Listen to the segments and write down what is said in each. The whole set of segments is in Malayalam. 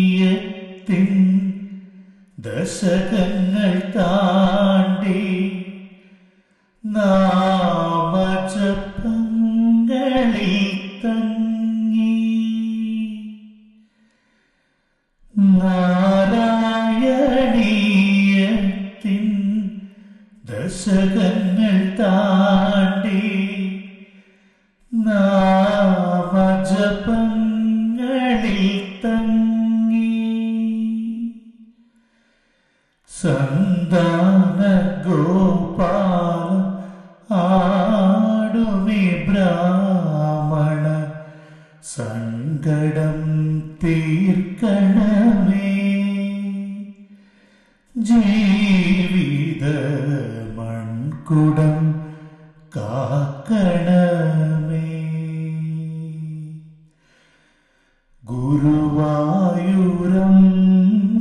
നാരായണീയത്തിൻ ദശകങ്ങൾ താണ്ടി നാമജപങ്ങളിൽ തങ്ങി നാരായണീയത്തിൻ ദശകങ്ങൾ താണ്ടി നാമജപങ്ങളിൽ തങ്ങി. സന്താന ഗോപാല ആടുമി ബ്രാഹ്മണ സങ്കടം തീർക്കണമേ. ജീവിത മൺകുടം ഗുരുവായൂരം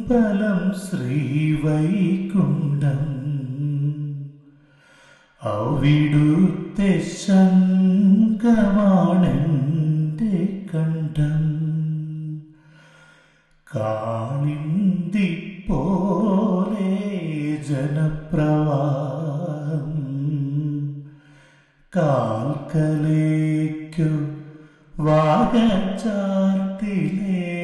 ഫലം ശ്രീവൈകുണ്ഠം. അവിടുത്തെ ശങ്കമാണെന്റെ കണ്ഠം. കാണിന്തി പോലെ ജനപ്രവാഹം. കാൽക്കലേക്കു വാഗച്ചാർത്തിലേ